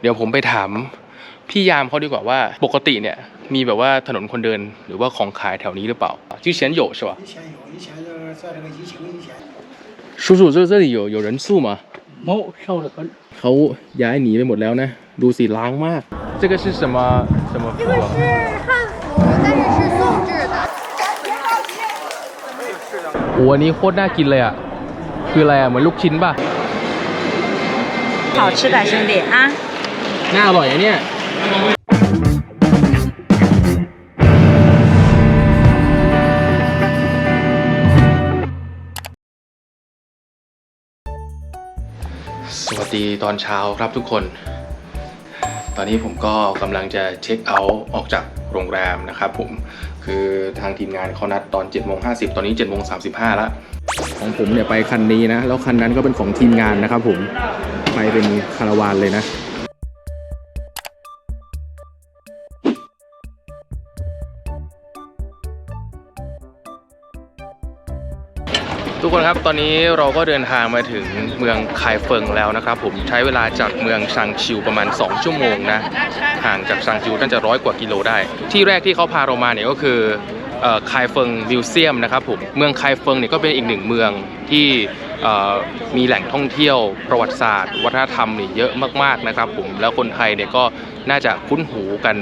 เดี๋ยวผมไปถามพี่ยามเขาดีกว่าว่าปกติเนี่ยมีแบบว่าถนนคนเดินหรือว่าของขายแถวนี้หรือเปล่าชื่อเฉียนโยใช่ปะ 以前有，以前就是在这个疫情以前，叔叔这这里有有人住吗没少的很。 เขาย้ายหนีไปหมดแล้วนะ ดูสิล้างมาก这个是什么什么这个是汉服，但是是宋制的。 โอ้อันนี้โคตรน่ากินเลยอ่ะ คืออะไรอ่ะ เหมือนลูกชิ้นป่ะ 好吃的兄弟啊！ น่าอร่อยอะเนี่ยสวัสดีตอนเช้าครับทุกคน ตอนนี้ผมก็กำลังจะเช็คเอาท์ออกจากโรงแรมนะครับผม คือทางทีมงานเขานัดตอน7จ็ดโมงห้ตอนนี้7จ็ดโมงสาแล้วของผมเนี่ยไปคันนี้นะ แล้วคันนั้นก็เป็นของทีมงานนะครับผม ไปเป็นคาราวานเลยนะ ทุกคนครับตอนนี้เราก็เดินทางมาถึงเมืองคายเฟิงแล้วนะครับ ผมใช้เวลาจากเมืองชังชิวประมาณ 2 ชั่วโมงนะห่างจากชังชิวน่าจะร้อยกว่ากิโลได้ ที่แรกที่เขาพาเรามาเนี่ยก็คือ คายเฟิงมิวเซียมนะครับผมเมืองคายเฟิงเนี่ยก็เป็นอีกหนึ่งเมืองที่มีแหล่งท่องเที่ยวประวัติศาสตร์ วัฒนธรรมนี่เยอะมากๆนะครับผมแล้วคนไทยเนี่ยก็น่าจะคุ้นหูกัน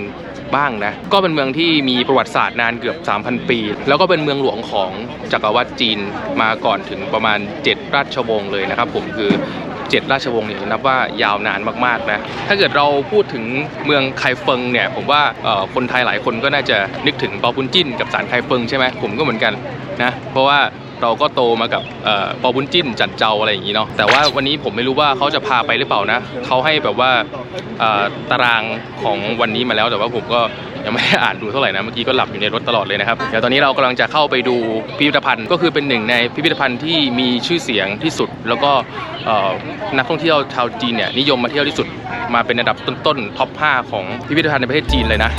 บ้างนะก็เป็นเมืองที่มีประวัติศาสตร์นานเกือบ 3,000 ปี แล้วก็เป็นเมืองหลวงของจักรวรรดิจีนมาก่อนถึงประมาณ 7 ราชวงศ์เลยนะครับผมคือ 7 ราชวงศ์เนี่ยนับว่ายาวนานมากๆนะถ้าเกิดเราพูดถึงเมืองไคเฟิงเนี่ยผมว่าคนไทยหลายคนก็น่าจะนึกถึงเปาบุญจิ้นกับสารไคเฟิงใช่ไหมผมก็เหมือนกันนะเพราะว่า เราก็โตมากับเอ่อเปาบุญจิ้นจันเจ้าอะไรอย่างนี้เนาะแต่ว่าวันนี้ผมไม่รู้ว่าเขาจะพาไปหรือเปล่านะเขาให้แบบว่าตารางของวันนี้มาแล้วแต่ว่าผมก็ยังไม่ได้อ่านดูเท่าไหร่นะเมื่อกี้ก็หลับอยู่ในรถตลอดเลยนะครับเดี๋ยวตอนนี้เรากำลังจะเข้าไปดูพิพิธภัณฑ์ก็คือเป็นหนึ่งในพิพิธภัณฑ์ที่มีชื่อเสียงที่สุด แล้วก็นักท่องเที่ยวชาวจีนเนี่ยนิยมมาเที่ยวที่สุดมาเป็นอันดับต้นๆท็อป 5 ของพิพิธภัณฑ์ในประเทศจีนเลยนะ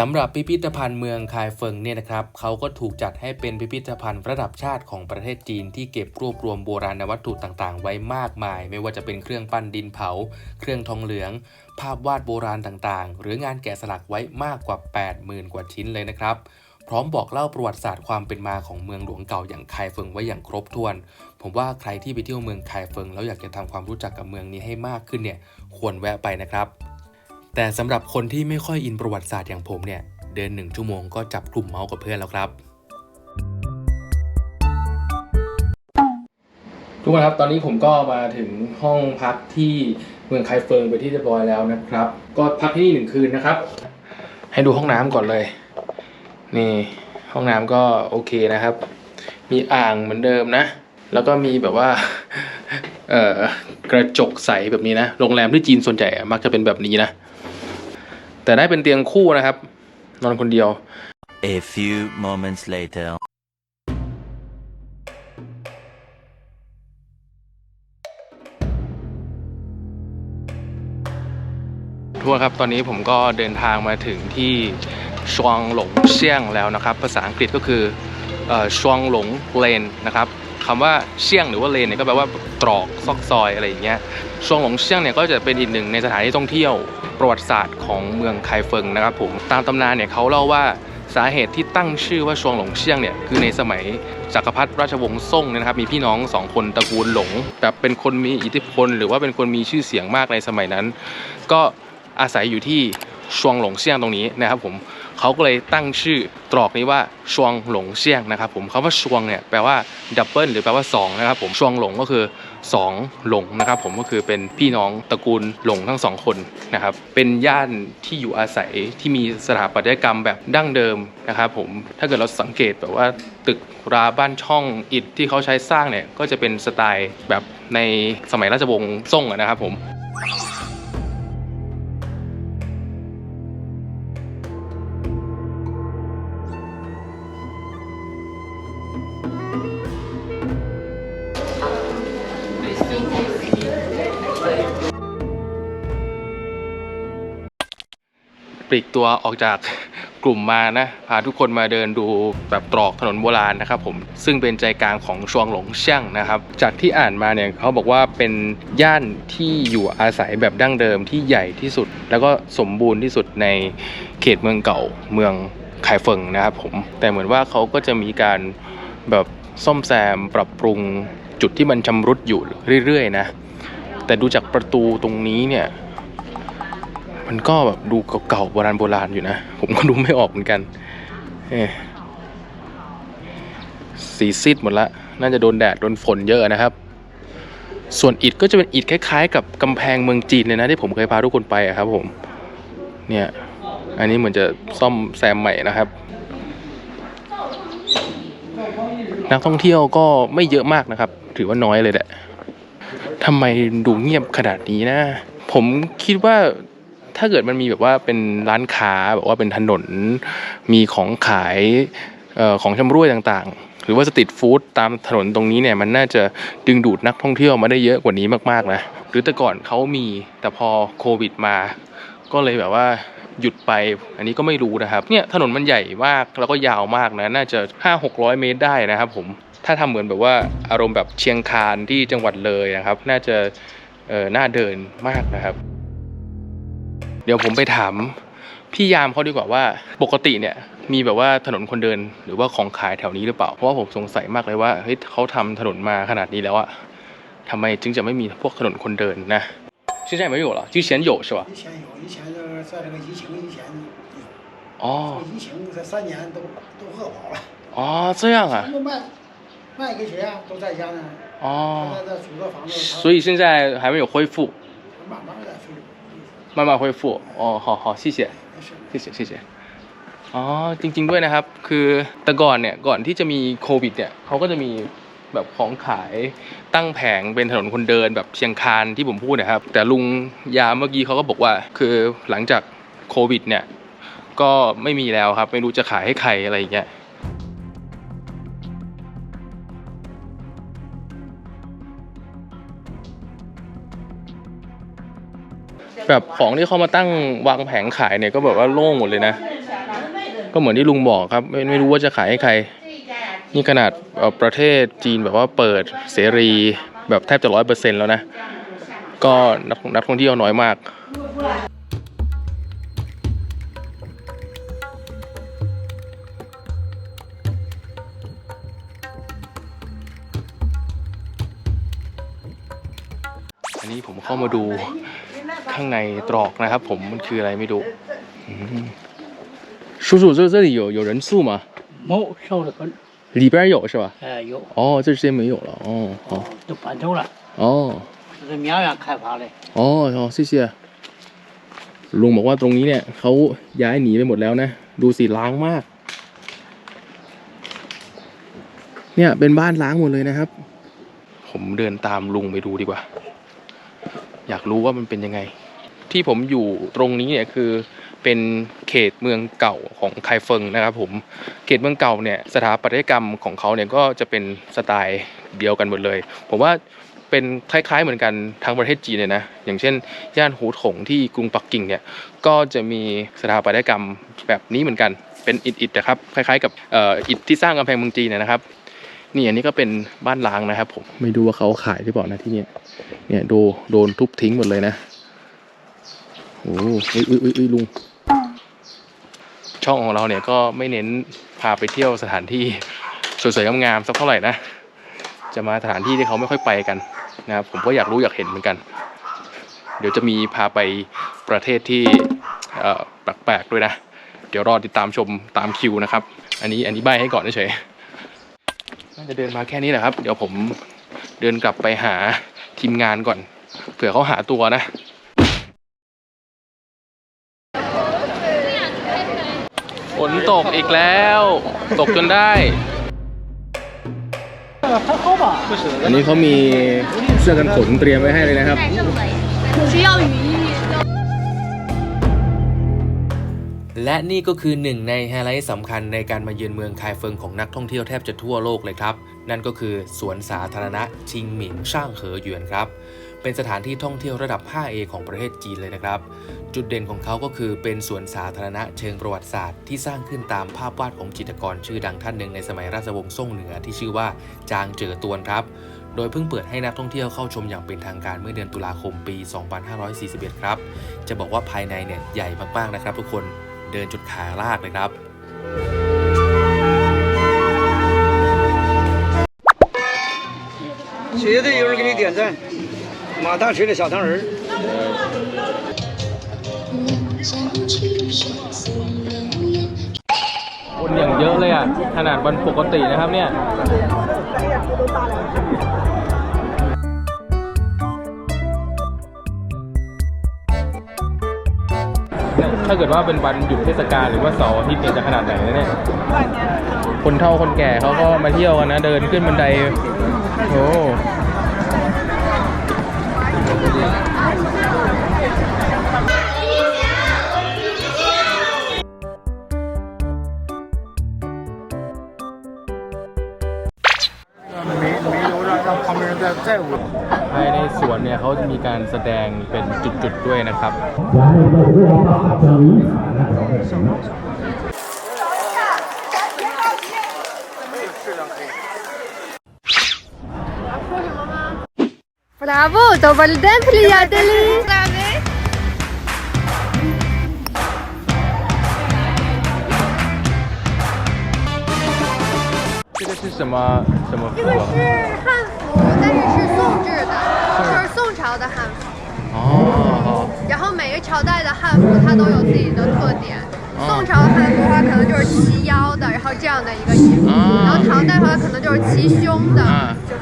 สำหรับพิพิธภัณฑ์เมืองคายเฟิงเนี่ยนะครับเขาก็ถูกจัดให้เป็นพิพิธภัณฑ์ระดับชาติของประเทศจีนที่เก็บรวบรวมโบราณวัตถุต่างๆ ไว้มากมาย ไม่ว่าจะเป็นเครื่องปั้นดินเผา เครื่องทองเหลือง ภาพวาดโบราณต่างๆ หรืองานแกะสลักไว้มากกว่า 80,000 กว่าชิ้นเลยนะครับพร้อมบอกเล่าประวัติศาสตร์ความเป็นมาของเมืองหลวงเก่าอย่างคายเฟิงไว้อย่างครบถ้วน ผมว่าใครที่ไปเที่ยวเมืองคายเฟิงแล้วอยากจะทำความรู้จักกับเมืองนี้ให้มากขึ้นเนี่ยควรแวะไปนะครับ แต่สำหรับคนที่ไม่ค่อยอินประวัติศาสตร์อย่างผมเนี่ย เดินหนึ่งชั่วโมงก็จับกลุ่มเมาส์กับเพื่อนแล้วครับทุกคนครับตอนนี้ผมก็มาถึงห้องพักที่เมืองไคเฟิงไปที่เรียบร้อยแล้วนะครับ ก็พักที่นี่หนึ่งคืนนะครับ ให้ดูห้องน้ำก่อนเลย นี่ห้องน้ำก็โอเคนะครับ มีอ่างเหมือนเดิมนะ แล้วก็มีแบบว่าเอ่อกระจกใสแบบนี้นะโรงแรมที่จีนส่วนใหญ่อะมักจะเป็นแบบนี้นะ แต่ได้เป็นเตียงคู่นะครับ นอนคนเดียว A few moments later. ทุกคนครับ ตอนนี้ผมก็เดินทางมาถึงที่ชวงหลงเซี่ยงแล้วนะครับ ภาษาอังกฤษก็คือชวงหลงเลนนะครับคำว่าเซี่ยงหรือว่าเลนเนี่ยก็แปลว่าตรอกซอกซอยอะไรอย่างเงี้ยชวงหลงเซี่ยงเนี่ยก็จะเป็นอีกหนึ่งในสถานที่ท่องเที่ยว ประวัติศาสตร์ของเมืองไคเฟิงนะครับผมตามตำนานเนี่ยเขาเล่าว่าสาเหตุที่ตั้งชื่อว่าชวงหลงเชียงเนี่ยคือในสมัยจักรพรรดิราชวงศ์ซ่งนะครับมีพี่น้องสองคนตระกูลหลงแบบเป็นคนมีอิทธิพล หรือว่าเป็นคนมีชื่อเสียงมากในสมัยนั้น ก็อาศัยอยู่ที่ชวงหลงเชียงตรงนี้นะครับผม เขาก็เลยตั้งชื่อตรอกนี้ว่าชวงหลงเซียงนะครับผมคำว่าชวงเนี่ยแปลว่าดับเบิลหรือแปลว่าสองนะครับผมชวงหลงก็คือสองหลงนะครับผมก็คือเป็นพี่น้องตระกูลหลงทั้งสองคนนะครับเป็นย่านที่อยู่อาศัยที่มีสถาปัตยกรรมแบบดั้งเดิมนะครับผมถ้าเกิดเราสังเกตแบบว่าตึกราบ้านช่องอิฐที่เขาใช้สร้างเนี่ยก็จะเป็นสไตล์แบบในสมัยราชวงศ์ซ่งนะครับผม ปลีกตัวออกจากกลุ่มมานะ พาทุกคนมาเดินดูแบบตรอกถนนโบราณนะครับผม ซึ่งเป็นใจกลางของชวงหลงเซี่ยงนะครับ จากที่อ่านมาเนี่ยเขาบอกว่าเป็นย่านที่อยู่อาศัยแบบดั้งเดิมที่ใหญ่ที่สุด แล้วก็สมบูรณ์ที่สุดในเขตเมืองเก่าเมืองไคเฟิงนะครับผม แต่เหมือนว่าเขาก็จะมีการแบบซ่อมแซมปรับปรุงจุดที่มันชำรุดอยู่เรื่อยๆนะ แต่ดูจากประตูตรงนี้เนี่ย มันก็แบบดูเก่าๆโบราณโบราณอยู่นะ ผมก็ดูไม่ออกเหมือนกันเอ๊ะสีซีดหมดละ น่าจะโดนแดดโดนฝนเยอะนะครับ ส่วนอิฐก็จะเป็นอิฐคล้าย ๆ กับกำแพงเมืองจีนเลยนะที่ผมเคยพาทุกคนไปอะครับผม เนี่ย อันนี้เหมือนจะซ่อมแซมใหม่นะครับนักท่องเที่ยวก็ไม่เยอะมากนะครับ ถือว่าน้อยเลยแหละทำไมดูเงียบขนาดนี้นะ ผมคิดว่า ถ้าเกิดมันมีแบบว่าเป็นร้านค้าแบบว่าเป็นถนนมีของขายออของชำรวยต่างๆ หรือว่าสตรีทฟู้ดตามถนนตรงนี้เนี่ยมันน่าจะดึงดูดนักท่องเที่ยวมาได้เยอะกว่านี้มากๆนะหรือแต่ก่อนเขามีแต่พอโควิดมา ก็เลยแบบว่าหยุดไปอันนี้ก็ไม่รู้นะครับเนี่ยถนนมันใหญ่มากแล้วก็ยาวมากนะน่าจะ5 6 0 0 เมตรได้นะครับผมถ้าทำเหมือนแบบว่าอารมณ์แบบเชียงคานที่จังหวัดเลยนะครับ น่าจะน่าเดินมากนะครับ เดี๋ยวผมไปถามพี่ยามเขาดีกว่าว่าปกติเนี่ยมีแบบว่าถนนคนเดินหรือว่าของขายแถวนี้หรือเปล่า เพราะว่าผมสงสัยมากเลยว่าเฮ้ยเขาทำถนนมาขนาดนี้แล้วอะทำไมจึงจะไม่มีพวกถนนคนเดินนะ现在没有了之前有是吧以前有，以前这个在这个疫情以前有，哦疫情这三年都都饿饱了，哦这样啊全都卖卖给谁啊？都在家呢，哦他在这租的房子，他所以现在还没有恢复慢慢的恢复， 慢慢恢复哦好好谢谢没事。谢谢谢谢อ๋อจริง ๆด้วยนะครับ คือแต่ก่อนเนี่ยก่อนที่จะมีโควิดเนี่ยเขาก็จะมีแบบของขายตั้งแผงเป็นถนนคนเดินแบบเชียงคานที่ผมพูดนะครับ แต่ลุงยามเมื่อกี้เขาก็บอกว่า คือหลังจากโควิดเนี่ยก็ไม่มีแล้วครับ ไม่รู้จะขายให้ใครอะไรอย่างเงี้ย แบบของที่เขามาตั้งวางแผงขายเนี่ยก็แบบว่าโล่งหมดเลยนะ ก็เหมือนที่ลุงบอกครับ ไม่ไม่รู้ว่าจะขายให้ใคร นี่ขนาดประเทศจีนแบบว่าเปิดเสรีแบบแทบจะร้อยเปอร์เซ็นต์แล้วนะ ก็นักนักท่องเที่ยวน้อยมากอันนี้ผมเข้ามาดู ข้างในตรอกนะครับ ผมมันคืออะไรไม่รู้อืม叔叔，这这里有有人住吗？没少的很，里边有是吧？哎有，哦，这些没有了。哦，好。都搬走了，哦，这是绵阳开发的。อ๋ออ๋อ谢谢ลุงบอกว่าตรงนี้เนี่ยเขาย้ายหนีไปหมดแล้วนะ ดูสิล้างมาก เนี่ยเป็นบ้านล้างหมดเลยนะครับ ผมเดินตามลุงไปดูดีกว่า อยากรู้ว่ามันเป็นยังไง ที่ผมอยู่ตรงนี้เนี่ยคือเป็นเขตเมืองเก่าของไคเฟิงนะครับผมเขตเมืองเก่าเนี่ยสถาปัตยกรรมของเขาเนี่ยก็จะเป็นสไตล์เดียวกันหมดเลย ผมว่าเป็นคล้ายๆเหมือนกันทั้งประเทศจีนเลยนะ อย่างเช่น ย่านหูถงที่กรุงปักกิ่งเนี่ยก็จะมีสถาปัตยกรรมแบบนี้เหมือนกันเป็นอิฐๆนะครับคล้ายๆกับอ,อิฐที่สร้างกำแพงเมืองจีนนะครับนี่อันนี้ก็เป็นบ้านล้างนะครับผมไม่รู้ว่าเขาขายหรือเปล่านะที่เนี่ยเนี่ยโดโดนทุบทิ้งหมดเลยนะ โอ้ยอุ้ยอุ้ยอุ้ยลุง ช่องของเราเนี่ยก็ไม่เน้นพาไปเที่ยวสถานที่สวยๆงามๆสักเท่าไหร่นะ จะมาสถานที่ที่เขาไม่ค่อยไปกันนะครับผมก็อยากรู้อยากเห็นเหมือนกัน เดี๋ยวจะมีพาไปประเทศที่แปลกๆด้วยนะ เดี๋ยวรอติดตามชมตามคิวนะครับ อันนี้อันนี้ใบให้ก่อนเฉยน่าจะเดินมาแค่นี้แหละครับ เดี๋ยวผมเดินกลับไปหาทีมงานก่อน เผื่อเขาหาตัวนะ ฝนตกอีกแล้ว ตกจนได้ อันนี้เขามีเสื้อกันฝนเตรียมไว้ให้เลยนะครับ 带这么需要雨衣。 และนี่ก็คือหนึ่งในไฮไลท์สำคัญในการมาเยือนเมืองคายเฟิงของนักท่องเที่ยวแทบจะทั่วโลกเลยครับ นั่นก็คือสวนสาธารณะชิงหมิงช่างเหอหยวนครับ เป็นสถานที่ท่องเที่ยวระดับ 5A ของประเทศจีนเลยนะครับ จุดเด่นของเขาก็คือเป็นสวนสาธารณะเชิงประวัติศาสตร์ที่สร้างขึ้นตามภาพวาดของจิตรกรชื่อดังท่านหนึ่งในสมัยราชวงศ์ซ่งเหนือที่ชื่อว่าจางเจ๋อตวนครับ โดยเพิ่งเปิดให้นักท่องเที่ยวเข้าชมอย่างเป็นทางการเมื่อเดือนตุลาคมปี 2541 ครับ จะบอกว่าภายในเนี่ยใหญ่มากๆนะครับ ทุกคนเดินจุดขาลากเลยครับ 绝对有人给你点赞。 马大锤的小糖人儿。 คนอย่างเยอะเลยอ่ะ ขนาดวันปกตินะครับเนี่ย ถ้าเกิดว่าเป็นวันหยุดเทศกาลหรือว่าเสาร์อาทิตย์เนี่ยจะขนาดไหนนะเนี่ย คนเฒ่าคนแก่เขาก็มาเที่ยวกันนะ เดินขึ้นบันได โอ้ ภายในสวนเนี่ยเขาจะมีการแสดงเป็นจุดๆด้วยนะครับ Bravo, dobar dan prijatelji. Zdravi. 这个是什么什么这个服啊？ 是汉服，但是是宋制的，就是宋朝的汉服。哦，然后每个朝代的汉服它都有自己的特点。哦宋朝的汉服的话，可能就是齐腰的，然后这样的一个衣服。哦然后唐代的话，可能就是齐胸的，啊就是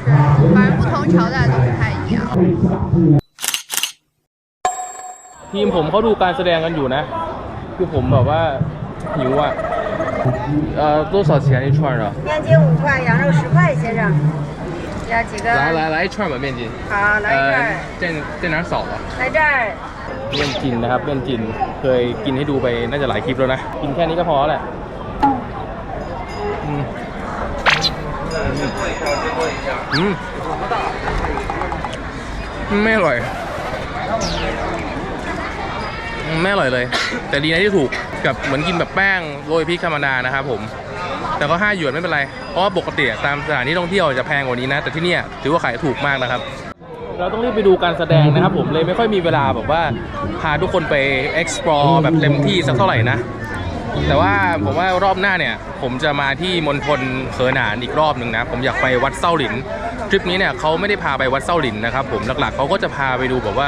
反正不同朝代都不太一样。 ทีมผมเขาดูการแสดงกันอยู่นะ คือผมแบบว่าหิวอ่ะ เอ่อ多少钱一串啊？面筋五块，羊肉十块，先生。 要几个？来来来一串吧面筋。好，来这儿，在在哪儿扫吧？来这儿。 เมี่ยงจินนะครับเมี่ยงจินเคยกินให้ดูไปน่าจะหลายคลิปแล้วนะ กินแค่นี้ก็พอแหละอืมอืมไม่อร่อยอืมไม่อร่อยเลย แต่ดีนะที่ถูกกับเหมือนกินแบบแป้งโรยพริกธรรมดานะครับผม แต่ก็ห้าหยวนไม่เป็นไร เพราะว่าปกติตามสถานที่ท่องเที่ยวจะแพงกว่านี้นะ แต่ที่เนี่ยถือว่าขายถูกมากนะครับ เราต้องรีบไปดูการแสดงนะครับผมเลยไม่ค่อยมีเวลาแบบว่าพาทุกคนไป explore แบบเต็มที่สักเท่าไหร่นะ แต่ว่าผมว่ารอบหน้าเนี่ย ผมจะมาที่มณฑลเขอหนานอีกรอบหนึ่งนะ ผมอยากไปวัดเส้าหลินทริปนี้เนี่ยเขาไม่ได้พาไปวัดเส้าหลินนะครับผมหลักๆเขาก็จะพาไปดูแบบว่า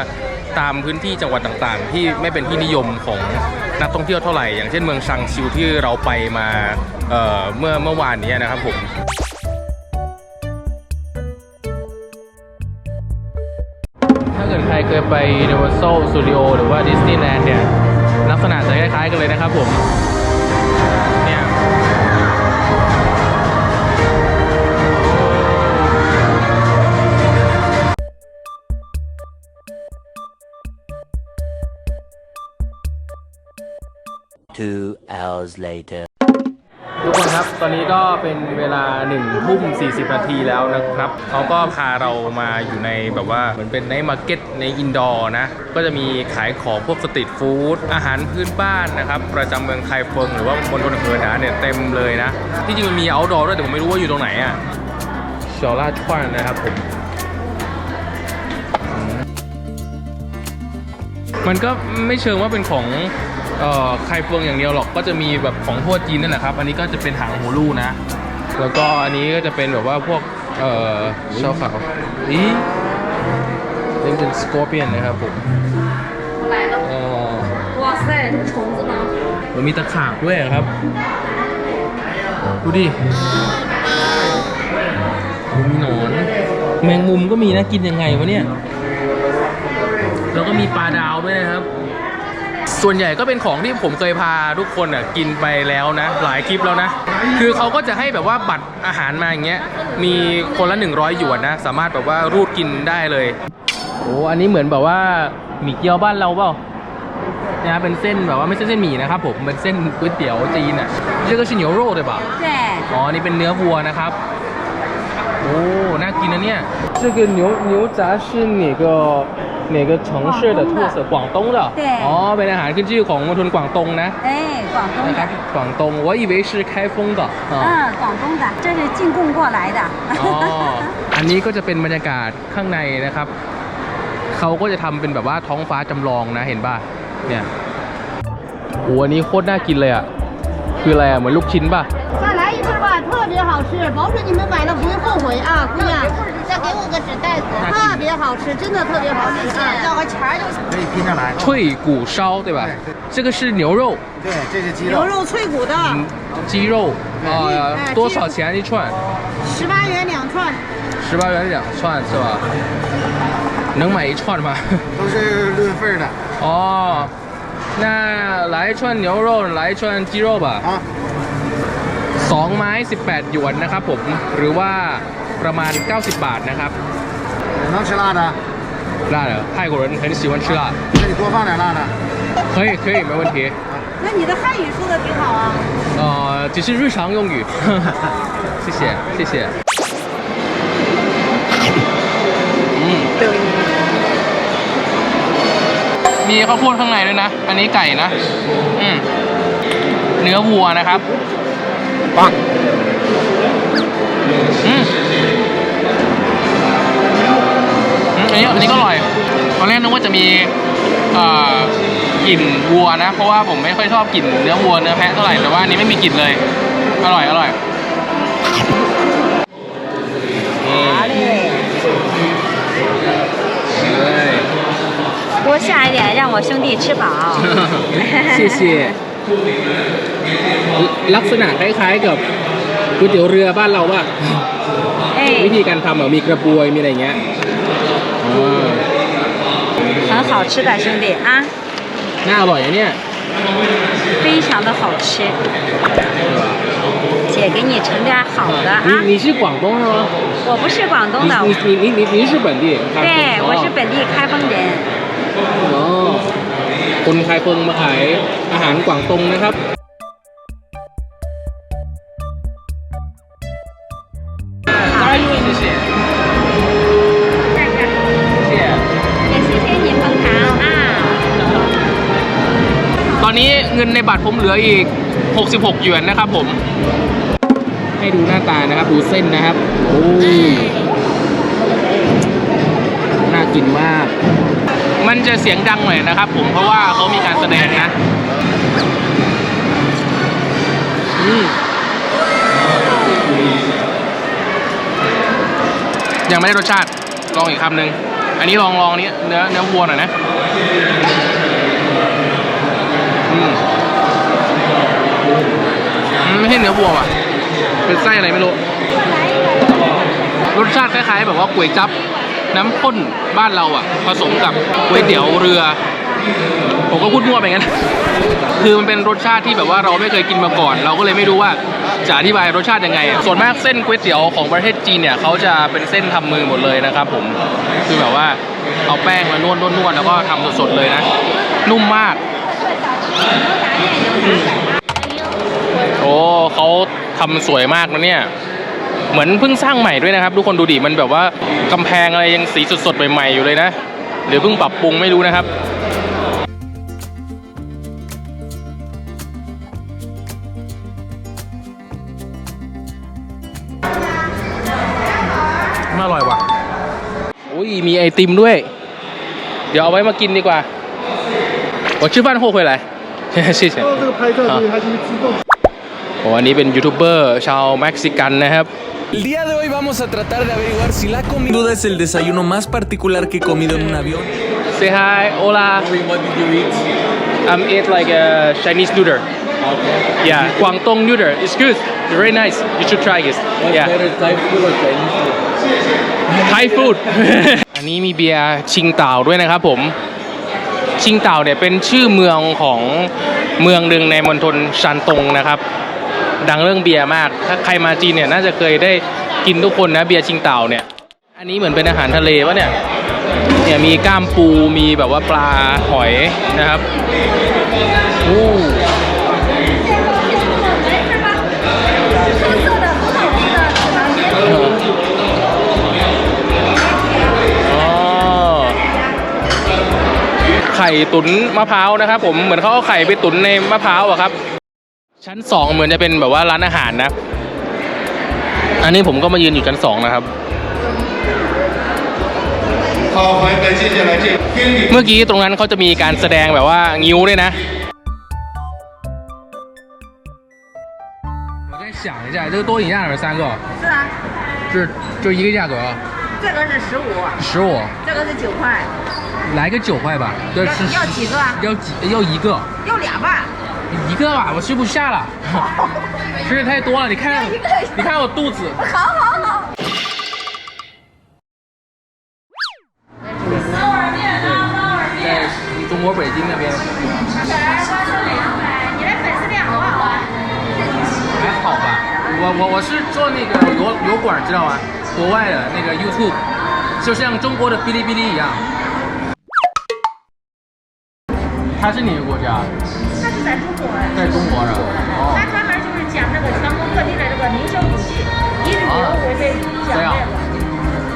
ตามพื้นที่จังหวัดต่างๆ ที่ไม่เป็นที่นิยมของ นักท่องเที่ยวเท่าไหร่ อย่างเช่นเมืองซังซิวที่เราไปมาเเมื่อเมื่อวานนี้นะครับผมถ้าเกิดใครเคยไป Universal Studio หรือว่า Disneyland เนี่ย ลักษณะจะคล้ายๆกันเลยนะครับผม Two hours later. ทุกคนครับ ตอนนี้ก็เป็นเวลา1ทุ่ม40นาทีแล้วนะครับ เขาก็พาเรามาอยู่ในแบบว่า เหมือนเป็นในมาร์เก็ตในอินดอร์นะ ก็จะมีขายของพวกสตรีทฟู้ด อาหารพื้นบ้านนะครับ ประจำเมืองไคเฟิงหรือว่ามณฑลเหินหนาเนี่ยเต็มเลยนะ ที่จริงมันมีอ outdoor ด้วยแต่ผมไม่รู้ว่าอยู่ตรงไหนอะเฉาล่าชวนนะครับผมมันก็ไม่เชิงว่าเป็นของ เอ่อไคเฟิงอย่างเดียวหรอก ก็จะมีแบบของทั่วจีนนั่นแหละครับ อันนี้ก็จะเป็นหางหูลู่นะ แล้วก็อันนี้ก็จะเป็นแบบว่าพวกเอ่อเช่าขาวอีนี่เป็นสกอร์เปียนนะครับผมเอ่อ 哇塞，这是虫子吗？ มันมีตะขาบด้วยอะครับ ดูดิมีหนอน แมงมุมก็มีนะ กินยังไงวะเนี่ย แล้วก็มีปลาดาวด้วยนะครับ ส่วนใหญ่ก็เป็นของที่ผมเคยพาทุกคนอ่ะกินไปแล้วนะ หลายคลิปแล้วนะ คือเขาก็จะให้แบบว่าบัตรอาหารมาอย่างเงี้ย มีคนละ 100 หยวนนะ สามารถแบบว่ารูดกินได้เลย โอ้อันนี้เหมือนแบบว่าหมี่เกี๊ยวบ้านเราเปล่าเนี่ยเป็นเส้นแบบว่าไม่ใช่เส้นหมี่นะครับผม เป็นเส้นก๋วยเตี๋ยวจีนอ่ะ这个是牛肉对吧对， อ๋อ นี่เป็นเนื้อวัวนะครับ โอ้น่ากินนะเนี่ย这个牛牛杂是哪个 哪个城市的特色广东的对อ๋อเป็นอาหารขึ้นชื่อของมณฑลกวางตงนะ 哎，广东 นะค 的 รับ。กวางตง我以为是开封的啊嗯，广东的，这是进贡过来的。 อ๋อ อันนี้ก็จะเป็นบรรยากาศข้างในนะครับ เขาก็จะทำเป็นแบบว่าท้องฟ้าจำลองนะเห็นป่ะ เนี่ยโอ้อันนี้โคตรน่ากินเลยอ่ะ คืออะไรอ่ะ เหมือนลูกชิ้นป่ะ 再来一份吧，特别好吃，保准你们买了不会后悔啊，姑娘。 再给我个纸袋子，特别好吃，真的特别好吃啊！要个钱儿就行。可以拼上来。脆骨烧对吧？这个是牛肉，对，这是鸡肉牛。肉脆骨的，嗯，鸡肉，呃，哎多少钱一串？十八元两串。十八元两串是吧？能买一串吗？都是论份儿的哦，那来一串牛肉，来一串鸡肉吧。啊。 สองไม้ 18 หยวนนะครับผม หรือว่า ประมาณ 90 บาทนะครับ 能吃辣的，辣的泰国人很喜欢吃辣那你多放点辣的。可以可以没问题那你的汉语说的挺好啊。呃只是日常用语谢谢谢谢อืมมีข้าวโพดข้างในด้วยนะ อันนี้ไก่นะ อืมเนื้อวัวนะครับปัง นี้อันนี้ก็อร่อย ตอนแรกนึกว่าจะมีกลิ่นวัวนะ เพราะว่าผมไม่ค่อยชอบกลิ่นเนื้อวัวเนื้อแพะเท่าไหร่ แต่ว่าอันนี้ไม่มีกลิ่นเลย อร่อย อร่อย多下一点，让我兄弟吃饱。谢谢。ลักษณะคล้ายๆกับก๋วยเตี๋ยวเรือบ้านเราว่าวิธีการทำมีกระบวยมีอะไรเงี้ย 很好吃的兄弟啊， น่าอร่อยอะเนี่ย 非常的好吃。姐给你盛点好的啊，你你是广东的吗？我不是广东的，你你你你你是本地？对，我是本地开封人。 อ๋อคนไทยเฟิงมาขายอาหารกวางตงนะครับ เงินในบัตรผมเหลืออีก 66 หยวนนะครับผม ให้ดูหน้าตานะครับ ดูเส้นนะครับ โอ้น่ากินมาก มันจะเสียงดังหน่อยนะครับผม เพราะว่าเขามีการแสดงนะยังไม่ได้รสชาติ ลองอีกคำหนึ่ง อันนี้ลองลองนี้เนื้อเนื้อวัวหน่อยนะ อืม อืมไม่ใช่เนื้อวัวว่ะ เป็นไส้อะไรไม่รู้ รสชาติคล้ายๆ แบบว่าก๋วยจั๊บน้ำข้นบ้านเราอะ ผสมกับก๋วยเตี๋ยวเรือ ผมก็พูดมั่วไปงั้น คือมันเป็นรสชาติที่แบบว่าเราไม่เคยกินมาก่อน เราก็เลยไม่รู้ว่าจะอธิบายรสชาติยังไง ส่วนมากเส้นก๋วยเตี๋ยวของประเทศจีนเนี่ยเขาจะเป็นเส้นทำมือหมดเลยนะครับผม คือแบบว่าเอาแป้งมานวดนวดนวดแล้วก็ทำสดๆเลยนะ นุ่มมาก อ้เขาทำสวยมากนะเนี่ย เหมือนเพิ่งสร้างใหม่ด้วยนะครับ ทุกคนดูดิ มันแบบว่ากำแพงอะไรยังสีสดๆใหม่ๆอยู่เลยนะ หรือเพิ่งปรับปรุงไม่รู้นะครับ ไม่อร่อยว่ะอุ้ยมีไอติมด้วย เดี๋ยวเอาไว้มากินดีกว่า我吃饭后回来谢谢 วันนี้เป็นยูทูบเบอร์ชาวเม็กซิกันนะครับ El día de hoy vamos a tratar de averiguar si la comida duda es el desayuno más particular que he comido en un avión. Say hi, hola. What did you eat? I'm eat like a Chinese noodle. Okay. Yeah, Guangdong noodle. It's good. Very nice. You should try this. What's yeah. better, Thai food or Chinese food? Thai food. อันนี้มีเบียร์ชิงเต่าด้วยนะครับผม ชิงเต่าเนี่ยเป็นชื่อเมืองของเมืองหนึ่งในมณฑลชันตงนะครับ ดังเรื่องเบียร์มาก ถ้าใครมาจีนเนี่ยน่าจะเคยได้กินทุกคนนะเบียร์ชิงเต่าเนี่ย อันนี้เหมือนเป็นอาหารทะเลวะเนี่ยเนี่ยมีก้ามปูมีแบบว่าปลาหอยนะครับอู้ไข่ตุ๋นมะพร้าวนะครับ ผมเหมือนเขาเอาไข่ไปตุ๋นในมะพร้าวอะครับ ชั้นสองเหมือนจะเป็นแบบว่าร้านอาหารนะ อันนี้ผมก็มายืนอยู่ชั้นสองนะครับ 好，欢迎本期姐来这天地 เมื่อกี้ตรงนั้นเขาจะมีการแสดงแบบว่างิ้วด้วยนะ我再想一下，这个多几样三个？是啊，是就一个价格，这个是十五，十五，这个是九块，来个九块吧。对，是要几个啊要几要一个，要俩吧。 一个吧，我吃不下了，吃的太多了。你看，你看我肚子。好好好。在中国北京那边。你的粉丝量好不好啊？还好吧，我我我是做那个油油管，知道吗？国外的那个 YouTube，就像中国的哔哩哔哩一样。他是哪个国家？在中国，在中国他专门就是讲这个全国各地的这个名胜古迹，以旅游为背讲这个。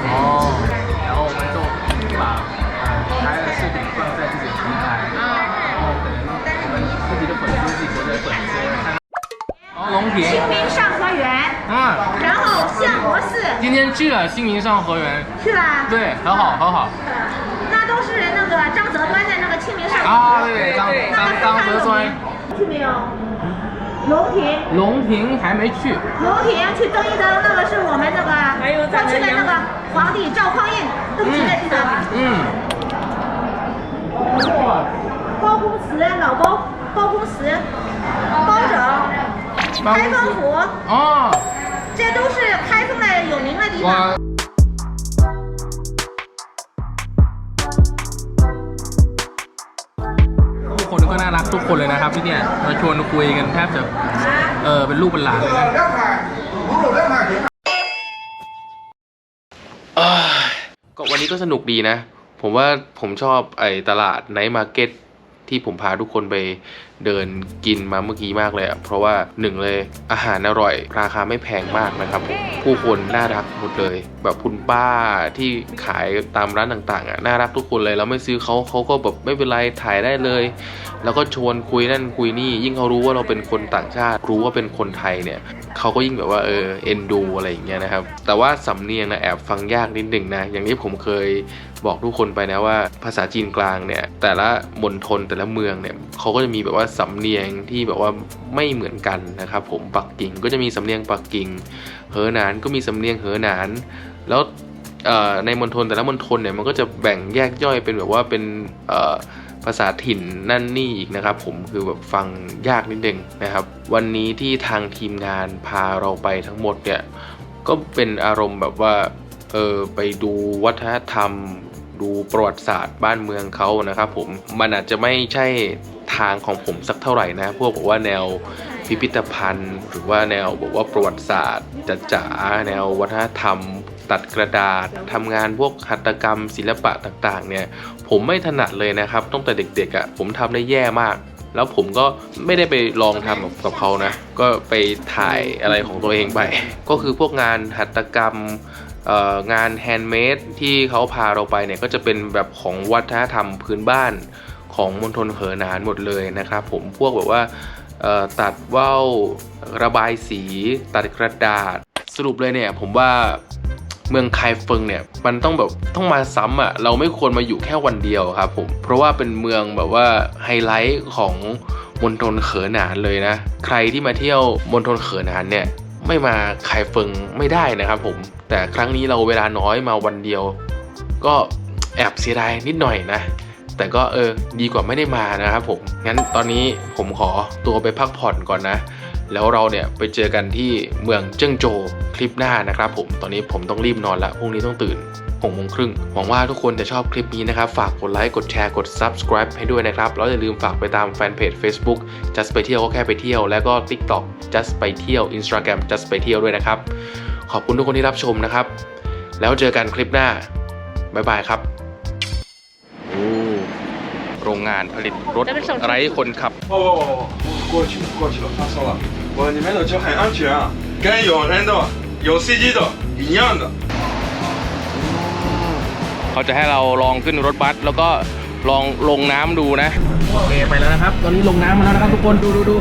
哦，然后我们就把呃拍的视频放在自己的平台，然后自己的粉丝、自己的粉丝看到。哦，龙清。明上河园，嗯，然后相国寺。今天去了新民上河园，去了，对，很好，很好。那都是那个张择端的那个清明上河啊，对，张张张泽川。去没有？龙亭，龙亭还没去，龙亭去登一登，那个是我们那个过去的那个皇帝赵匡胤登基的地方。嗯，包公祠、老包包公祠、包拯、开封府，哦，这都是开封的有名的地方。 ทุกคนเลยนะครับที่เนี่ยมาชวนคุยกันแทบจะเออเป็นลูกเป็นหลานเลยนะก็วันนี้ก็สนุกดีนะ ผมว่าผมชอบไอ้ตลาดไนท์มาร์เก็ต ที่ผมพาทุกคนไปเดินกินมาเมื่อกี้มากเลยอะเพราะว่าหนึ่งเลยอาหารอร่อย ราคาไม่แพงมากนะครับผมผู้คนน่ารักหมดเลย แบบคุณป้าที่ขายตามร้านต่างๆอะน่ารักทุกคนเลยเราไม่ซื้อเขาเขาก็แบบไม่เป็นไรถ่ายได้เลย แล้วก็ชวนคุยนั่นคุยนี่ ยิ่งเขารู้ว่าเราเป็นคนต่างชาติ รู้ว่าเป็นคนไทยเนี่ยเขาก็ยิ่งแบบว่าเออเอ็นดูอะไรอย่างเงี้ยนะครับแต่ว่าสำเนียงนะแอบฟังยากนิดหนึ่งนะอย่างที่ผมเคย บอกทุกคนไปนะว่าภาษาจีนกลางเนี่ยแต่ละมณฑลแต่ละเมืองเนี่ยเขาก็จะมีแบบว่าสำเนียงที่แบบว่าไม่เหมือนกันนะครับผมปักกิ่งก็จะมีสำเนียงปักกิ่งเหอหนานก็มีสำเนียงเหอหนาน แล้วในมณฑลแต่ละมณฑลเนี่ยมันก็จะแบ่งแยกย่อยเป็นแบบว่าเป็นภาษาถิ่นนั่นนี่อีกนะครับ ผมคือแบบฟังยากนิดนึงนะครับ วันนี้ที่ทางทีมงานพาเราไปทั้งหมดเนี่ยก็เป็นอารมณ์แบบว่าเออไปดูวัฒนธรรม ดูประวัติศาสตร์บ้านเมืองเขานะครับผมมันอาจจะไม่ใช่ทางของผมสักเท่าไหร่นะ พวกบอกว่าแนวพิพิธภัณฑ์ หรือว่าแนวบอกว่าประวัติศาสตร์จ๋าๆแนววัฒนธรรม ตัดกระดาษทำงานพวกหัตถกรรม ศิลปะต่างๆ เนี่ย ผมไม่ถนัดเลยนะครับตั้งแต่เด็กๆอะ่ะผมทำได้แย่มากแล้วผมก็ไม่ได้ไปลองทำกับบเขานะ ก็ไปถ่ายอะไรของตัวเองไป ก็คือพวกงานหัตถกรรม งานแฮนด์เมดที่เขาพาเราไปเนี่ยก็จะเป็นแบบของวัฒนธรรมพื้นบ้านของมณฑลเหอหนานหมดเลยนะครับผมพวกแบบว่าตัดว่าวระบายสี ตัดกระดาษ สรุปเลยเนี่ยผมว่าเมืองไคเฟิงเนี่ยมันต้องแบบต้องมาซ้ำอะเราไม่ควรมาอยู่แค่วันเดียวครับผมเพราะว่าเป็นเมืองแบบว่าไฮไลท์ของมณฑลเขอหนานเลยนะ ใครที่มาเที่ยวมณฑลเขอหนานเนี่ย ไม่มาไคเฟิงไม่ได้นะครับผม แต่ครั้งนี้เราเวลาน้อยมาวันเดียว ก็แอบเสียดายนิดหน่อยนะ แต่ก็เออดีกว่าไม่ได้มานะครับผม งั้นตอนนี้ผมขอตัวไปพักผ่อนก่อนนะ แล้วเราเนี่ยไปเจอกันที่เมืองเจิ้งโจวคลิปหน้านะครับผม ตอนนี้ผมต้องรีบนอนละพรุ่งนี้ต้องตื่น หกโมงครึ่งหวังว่าทุกคนจะชอบคลิปนี้นะครับ ฝากกดไลค์ กดแชร์ กด subscribe ให้ด้วยนะครับ แล้วอย่าลืมฝากไปตามแฟนเพจ Facebook just ไปเที่ยวก็แค่ไปเที่ยว แล้วก็ TikTok just ไปเที่ยว Instagram just ไปเที่ยวด้วยนะครับ ขอบคุณทุกคนที่รับชมนะครับ แล้วเจอกันคลิปหน้า บ๊ายบายครับ โอ้ โรงงานผลิตรถไร้คนขับ 哦，过去了，过去了，发烧了。我你们的车很安全啊，跟有人的、有司机的一样的。 เขาจะให้เราลองขึ้นรถบัสแล้วก็ลองลงน้ำดูนะโอเคไปแล้วนะครับ ตอนนี้ลงน้ำมาแล้วนะครับทุกคนดูดูดู